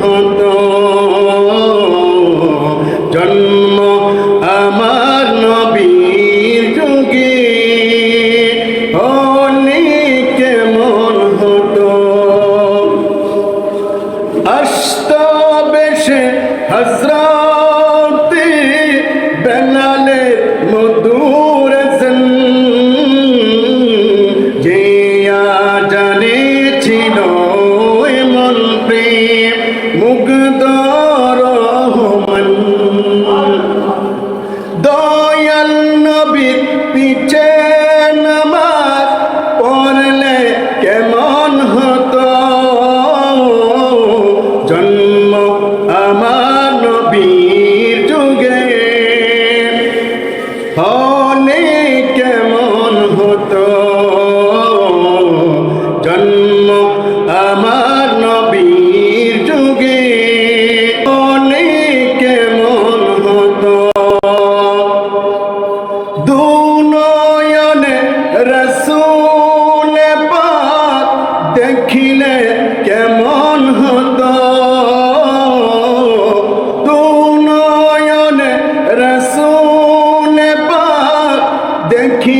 হতো জন্ম আমার নবীর যুগে। কেমন হতো। অস্ত বেশে পিছে